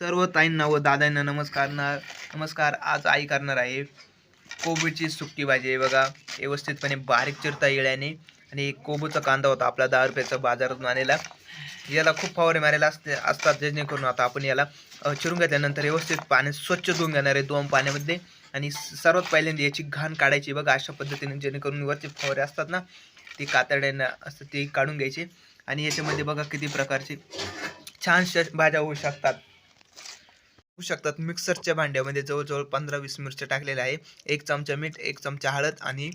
सर्व ताईंना व दादांना नमस्कार ना नमस्कार. आज आई करणार आहे कोबीची सुट्टी भाजी आहे बघा. व्यवस्थितपणे बारीक चिरता येण्याने आणि कोबूचा कांदा होता आपला दहा रुपयाचा बाजारातून आणलेला. याला खूप फवारे मारायला असते असतात जेणेकरून आता आपण याला चिरून घेतल्यानंतर व्यवस्थित पाणी स्वच्छ धुवून घेणार आहे दोन पाण्यामध्ये. आणि सर्वात पहिल्यांदा याची घाण काढायची बघा अशा पद्धतीने जेणेकरून वरचे फवारे असतात ना ते कातड्यांना असतं ते काढून घ्यायचे. आणि याच्यामध्ये बघा किती प्रकारचे छानशा भाज्या होऊ शकतात. होऊ शकतात. मिक्सरच्या भांड्यामध्ये जवळजवळ पंधरा वीस मिरच्या टाकलेल्या आहे. एक चमचा मीठ एक चमचा हळद आणि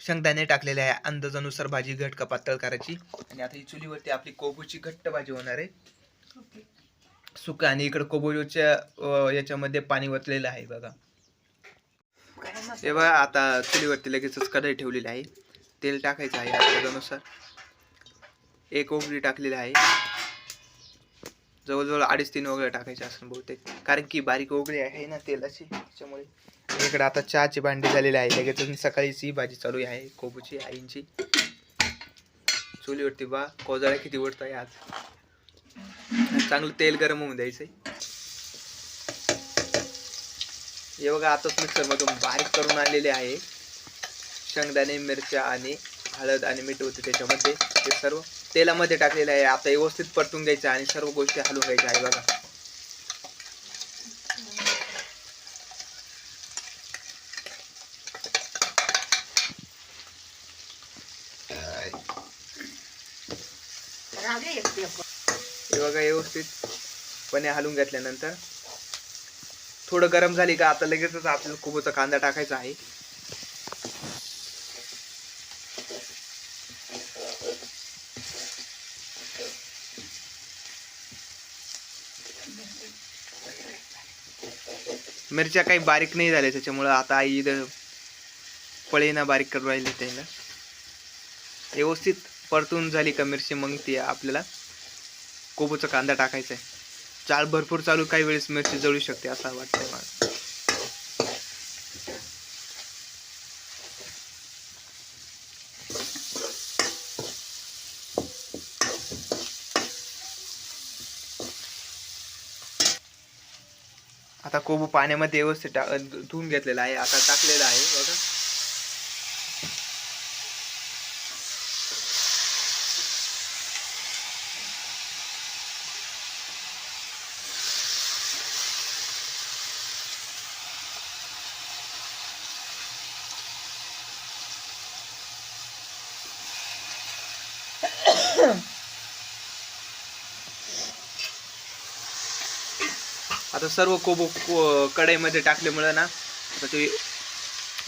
शेंगदाणे टाकलेले आहे. अंदाजानुसार भाजी घट का पातळ करायची. आणि आता ही चुलीवरती आपली कोबूची घट्ट भाजी होणार आहे. सुक आणि इकडे कोबूच्या याच्यामध्ये पाणी वतलेलं आहे बघा. तेव्हा आता चुलीवरती लगेचच कढई ठेवलेली आहे. तेल टाकायचं आहे अंदाजानुसार. एक ओगळी टाकलेली आहे. जवळजवळ अडीच तीन वगैरे टाकायचे असं बहुतेक. कारण की बारीक वगैरे आहे ना तेलाची त्याच्यामुळे. इकडे आता चहाची भांडी झालेली आहे. लगेच मी सकाळीच भाजी चालू आहे. कोबूची आईंची. चुलीवरती बा कोजाळ्या किती उडत आहे आज. चांगलं तेल गरम होऊन द्यायचं हे बघा आताच मिक्सरमधून बारीक करून आणलेले आहे. शेंगदाणे मिरच्या आणि हळद आणि मीठ होते त्याच्यामध्ये. ते सर्व तेलामध्ये टाकलेलं आहे. आता व्यवस्थित परतून घ्यायचं आणि सर्व गोष्टी हलवून घ्यायच्या आहे बघा. हे बघा व्यवस्थितपणे हलवून घेतल्यानंतर थोडं गरम झाली का आता लगेचच आपल्याला कुबूचा कांदा टाकायचा आहे. मिरच्या काही बारीक नाही झाल्या त्याच्यामुळं आता आई इथं पळीना बारीक करून राहिले त्याला. व्यवस्थित परतून झाली का मिरची मग ती आपल्याला कोबूचा कांदा टाकायचा आहे. चाल भरपूर चालू काही वेळेस मिरची जळू शकते असं वाटतंय मला. आता कोबू पाण्यामध्ये व्यवस्थित टा धुवून घेतलेला आहे आता टाकलेला आहे बघा आता सर्व कोबो को- कढईमध्ये टाकल्यामुळं ना आता ते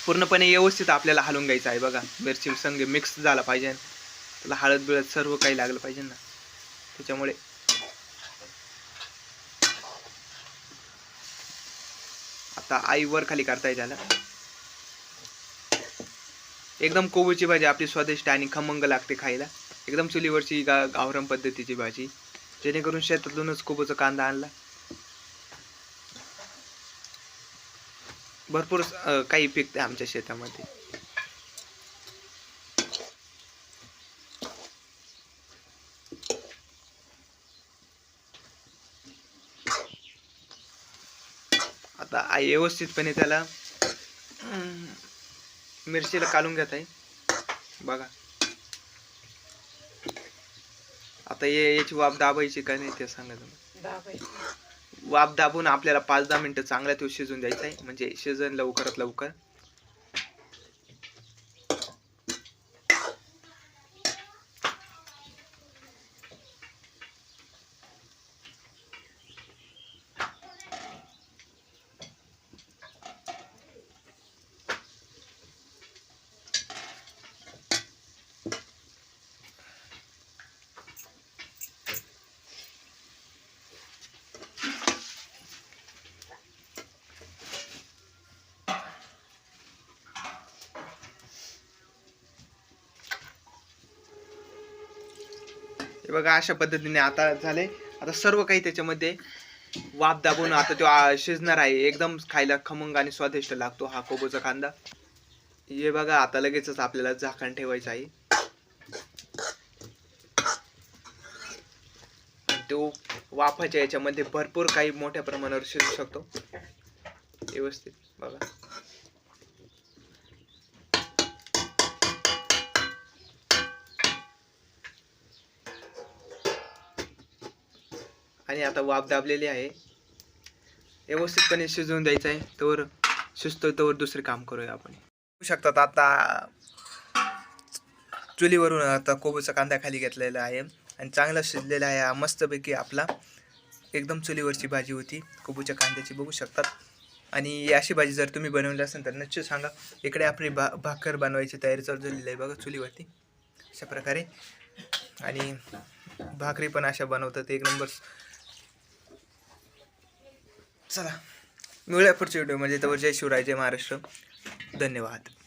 पूर्णपणे व्यवस्थित आपल्याला हलवून घ्यायचं आहे बघा. मिरची संग मिक्स झाला पाहिजे. त्याला हळद बिळद सर्व काही लागलं पाहिजे ना. त्याच्यामुळे आता आई वर खाली करता त्याला. एकदम कोबूची भाजी आपली स्वादिष्ट आणि खमंग लागते खायला. एकदम चुलीवरची गा गावरम पद्धतीची भाजी. जेणेकरून शेतातूनच कोबूचा कांदा आणला. भरपूर काही पिकते आमच्या शेतामध्ये. आता आई व्यवस्थितपणे त्याला मिरचीला काढून घेत आहे. बघा. आता ये याची वाफ दाबायची का नाही ते सांगा तुम्ही. वाफ दाबून आपल्याला पाच दहा मिनटं चांगला तो शिजून द्यायचा आहे. म्हणजे शिजन लवकरात लवकर. हे बघा अशा पद्धतीने आता झाले. आता सर्व काही त्याच्यामध्ये वाफ दाबून आता तो शिजणार आहे. एकदम खायला खमंग आणि स्वादिष्ट लागतो हा कोबोचा कांदा. हे बघा आता लगेचच आपल्याला झाकण ठेवायचं आहे. तो वाफाच्या याच्यामध्ये भरपूर काही मोठ्या प्रमाणावर शिजू शकतो. व्यवस्थित बघा. आणि आता वाफ दाबलेली आहे. व्यवस्थितपणे शिजवून द्यायचं आहे. तोवर शिजतोय तोवर दुसरे काम करूया आपण. बघू शकतात आता चुलीवरून आता कोबूचा कांदा खाली घेतलेला आहे. आणि चांगला शिजलेला आहे. हा मस्तपैकी आपला एकदम चुलीवरची भाजी होती. कोबूच्या कांद्याची बघू शकतात. आणि अशी भाजी जर तुम्ही बनवली असेल तर नक्की सांगा. इकडे आपली भा भाकर बनवायची तयारी चालू झालेली आहे बघा चुलीवरती. अशा प्रकारे. आणि भाकरी पण अशा बनवतात. एक नंबर चला. मिळूया पुढच्या व्हिडिओमध्ये तर जय शिवराय जय महाराष्ट्र. धन्यवाद.